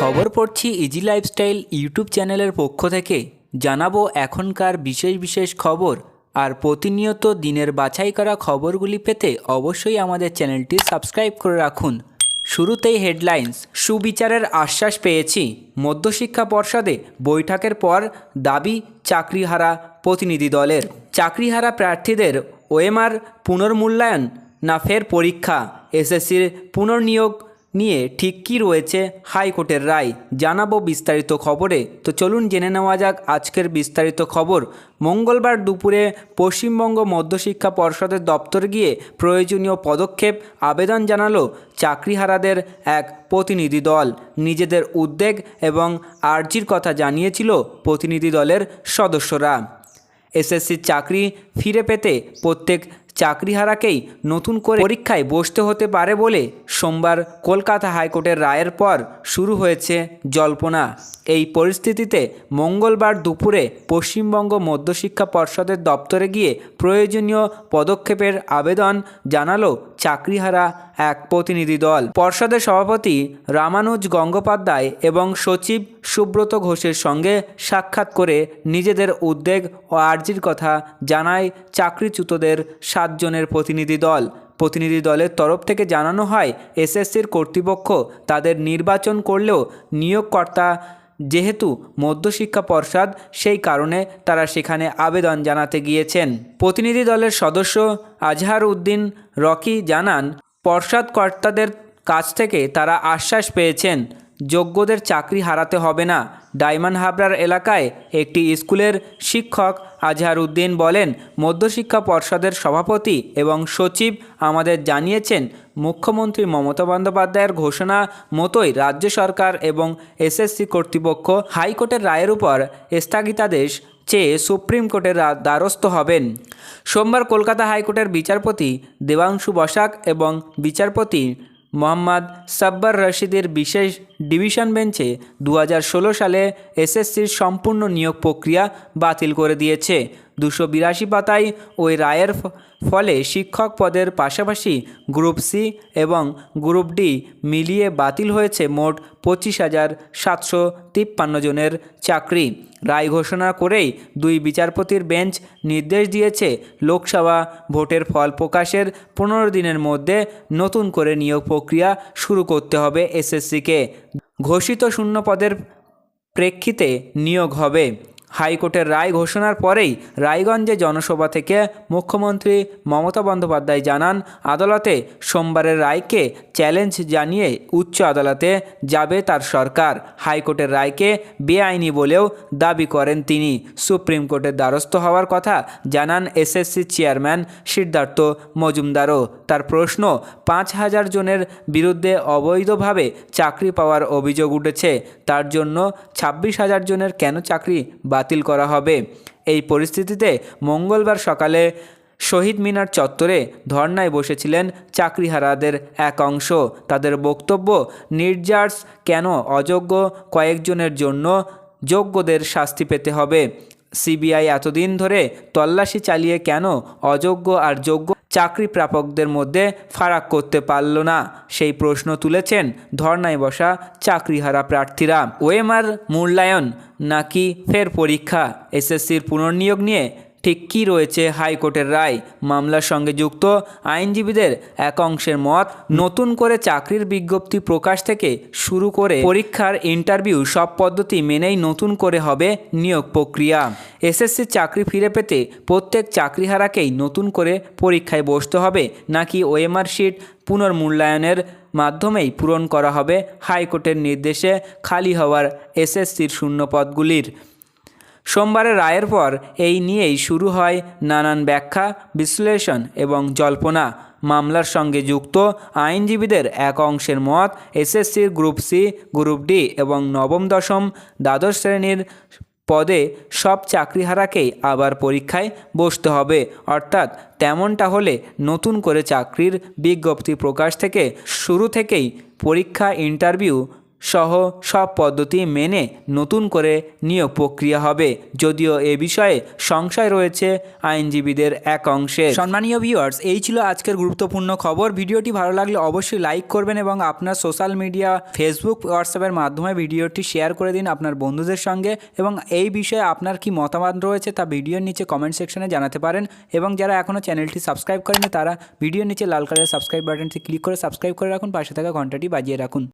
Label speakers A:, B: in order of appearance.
A: খবর পড়ছি easy lifestyle YouTube চ্যানেলের পক্ষ থেকে। জানাব এখনকার বিশেষ বিশেষ খবর আর প্রতিনিয়ত দিনের বাছাই করা খবরগুলি পেতে অবশ্যই আমাদের চ্যানেলটি সাবস্ক্রাইব করে রাখুন। শুরুতেই হেডলাইন্স সুবিচারের আশ্বাস পেয়েছি। মধ্যশিক্ষা পর্ষদে বৈঠকের পর দাবি চাকরিহারা প্রতিনিধি দলের। চাকরিহারা প্রার্থীদের ওএমআর পুনর্মূল্যায়ন না ফের পরীক্ষা? এসএসসির পুনর্নিয়োগ নিয়ে ঠিক কী রয়েছে হাইকোর্টের রায় জানাব বিস্তারিত খবরে। তো চলুন জেনে নেওয়া যাক আজকের বিস্তারিত খবর। মঙ্গলবার দুপুরে পশ্চিমবঙ্গ মধ্যশিক্ষা পর্ষদের দপ্তর গিয়ে প্রয়োজনীয় পদক্ষেপ, আবেদন জানালো চাকরিহারাদের এক প্রতিনিধি দল। নিজেদের উদ্বেগ এবং আর্জির কথা জানিয়েছিল প্রতিনিধি দলের সদস্যরা। এসএসসির চাকরি ফিরে পেতে প্রত্যেক চাকরিহারাকেই নতুন করে পরীক্ষায় বসতে হতে পারে বলে সোমবার কলকাতা হাইকোর্টের রায়ের পর শুরু হয়েছে জল্পনা। এই পরিস্থিতিতে মঙ্গলবার দুপুরে পশ্চিমবঙ্গ মধ্যশিক্ষা পর্ষদের দপ্তরে গিয়ে প্রয়োজনীয় পদক্ষেপের আবেদন জানালো চাকরিহারা এক প্রতিনিধি দল। পর্ষদের সভাপতি রামানুজ গঙ্গোপাধ্যায় এবং সচিব সুব্রত ঘোষের সঙ্গে সাক্ষাৎ করে নিজেদের উদ্বেগ ও আর্জির কথা জানায় চাকরিচ্যুতদের সাতজনের প্রতিনিধি দল। প্রতিনিধি দলের তরফ থেকে জানানো হয়, এসএসসির কর্তৃপক্ষ তাদের নির্বাচন করলেও নিয়োগকর্তা যেহেতু মধ্যশিক্ষা পর্ষদ, সেই কারণে তারা সেখানে আবেদন জানাতে গিয়েছেন। প্রতিনিধি দলের সদস্য আজহার উদ্দিন রকি জানান পর্ষদ কর্তাদের কাছ থেকে তারা আশ্বাস পেয়েছেন। যোগ্যদের চাকরি হারাতে হবে না। ডায়মন্ড হাবড়ার এলাকায় একটি স্কুলের শিক্ষক আজহার উদ্দিন বলেন, মধ্যশিক্ষা পর্ষদের সভাপতি এবং সচিব আমাদের জানিয়েছেন, মুখ্যমন্ত্রী মমতা বন্দ্যোপাধ্যায়ের ঘোষণা মতোই রাজ্য সরকার এবং এসএসসি কর্তৃপক্ষ হাইকোর্টের রায়ের উপর স্থগিতাদেশ চেয়ে সুপ্রিম কোর্টের দ্বারস্থ হবেন। সোমবার কলকাতা হাইকোর্টের বিচারপতি দেবাংশু বসাক এবং বিচারপতি মোহাম্মদ সাব্বার রশিদের বিশেষ ডিভিশন বেঞ্চে দু হাজার ষোলো সালে এসএসসির সম্পূর্ণ নিয়োগ প্রক্রিয়া বাতিল করে দিয়েছে। দুশো বিরাশি পাতায় ওই রায়ের ফলে শিক্ষক পদের পাশাপাশি গ্রুপ সি এবং গ্রুপ ডি মিলিয়ে বাতিল হয়েছে মোট পঁচিশ হাজার সাতশো তিপ্পান্ন জনের চাকরি। রায় ঘোষণা করেই দুই বিচারপতির বেঞ্চ নির্দেশ দিয়েছে লোকসভা ভোটের ফল প্রকাশের পনেরো দিনের মধ্যে নতুন করে নিয়োগ প্রক্রিয়া শুরু করতে হবে এসএসসিকে। ঘোষিত শূন্য পদের প্রেক্ষিতে নিয়োগ হবে। হাইকোর্টের রায় ঘোষণার পরেই রায়গঞ্জে জনসভা থেকে মুখ্যমন্ত্রী মমতা বন্দ্যোপাধ্যায় জানান, আদালতে সোমবারের রায়কে চ্যালেঞ্জ জানিয়ে উচ্চ আদালতে যাবে তার সরকার। হাইকোর্টের রায়কে বেআইনি বলেও দাবি করেন তিনি। সুপ্রিম কোর্টের দ্বারস্থ হওয়ার কথা জানান এসএসসি চেয়ারম্যান সিদ্ধার্থ মজুমদারও। তার প্রশ্ন, পাঁচ হাজার জনের বিরুদ্ধে অবৈধভাবে চাকরি পাওয়ার অভিযোগ উঠেছে, তার জন্য ছাব্বিশ হাজার জনের কেন চাকরি বাতিল করা হবে। এই পরিস্থিতিতে মঙ্গলবার সকালে শহীদ মিনার চত্বরে ধর্নায় বসেছিলেন চাকরিহারাদের এক অংশ। তাদের বক্তব্য নির্জার্স কেন অযোগ্য কয়েকজনের জন্য যোগ্যদের শাস্তি পেতে হবে। সিবিআই এতদিন ধরে তল্লাশি চালিয়ে কেন অযোগ্য আর যোগ্য চাকরি প্রাপকদের মধ্যে ফারাক করতে পারল না। সেই প্রশ্ন তুলেছেন ধর্নায় বসা চাকরিহারা প্রার্থীরা। ওয়েমার মূল্যায়ন নাকি ফের পরীক্ষা? এসএসসির পুনর্নিয়োগ নিয়ে ঠিক কী রয়েছে হাইকোর্টের রায়? মামলার সঙ্গে যুক্ত আইনজীবীদের এক অংশের মত, নতুন করে চাকরির বিজ্ঞপ্তি প্রকাশ থেকে শুরু করে পরীক্ষার ইন্টারভিউ সব পদ্ধতি মেনেই নতুন করে হবে নিয়োগ প্রক্রিয়া। এসএসসির চাকরি ফিরে পেতে প্রত্যেক চাকরিহারাকেই নতুন করে পরীক্ষায় বসতে হবে, নাকি ওএমআর শিট পুনর্মূল্যায়নের মাধ্যমেই পূরণ করা হবে হাইকোর্টের নির্দেশে খালি হওয়ার এসএসসির শূন্যপদগুলির? সোমবারের রায়ের পর এই নিয়েই শুরু হয় নানান ব্যাখ্যা, বিশ্লেষণ এবং জল্পনা। মামলার সঙ্গে যুক্ত আইনজীবীদের এক অংশের মত এসএসসির গ্রুপ সি, গ্রুপ ডি এবং নবম, দশম, দ্বাদশ শ্রেণির পদে সব চাকরিহারাকেই আবার পরীক্ষায় বসতে হবে। অর্থাৎ তেমনটা হলে নতুন করে চাকরির বিজ্ঞপ্তি প্রকাশ থেকে শুরু থেকেই পরীক্ষা, ইন্টারভিউ সহ সব পদ্ধতি মেনে নতুন করে নিয়োগ প্রক্রিয়া হবে। যদিও এ বিষয়ে সংশয় রয়েছে আইনজীবীদের এক অংশে। সম্মানীয় ভিউয়ার্স এই ছিল আজকের গুরুত্বপূর্ণ খবর। ভিডিওটি ভালো লাগলে অবশ্যই লাইক করবেন এবং আপনার সোশ্যাল মিডিয়া ফেসবুক হোয়াটসঅ্যাপের মাধ্যমে ভিডিওটি শেয়ার করে দিন আপনার বন্ধুদের সঙ্গে এবং এই বিষয়ে আপনার কি মতামত রয়েছে তা ভিডিওর নিচে কমেন্ট সেকশনে জানাতে পারেন এবং যারা এখনও চ্যানেলটি সাবস্ক্রাইব করেনি তারা ভিডিওর নিচে লাল কালারের সাবস্ক্রাইব বাটনটি ক্লিক করে সাবস্ক্রাইব করে রাখুন, পাশে থাকা ঘন্টাটি বাজিয়ে রাখুন।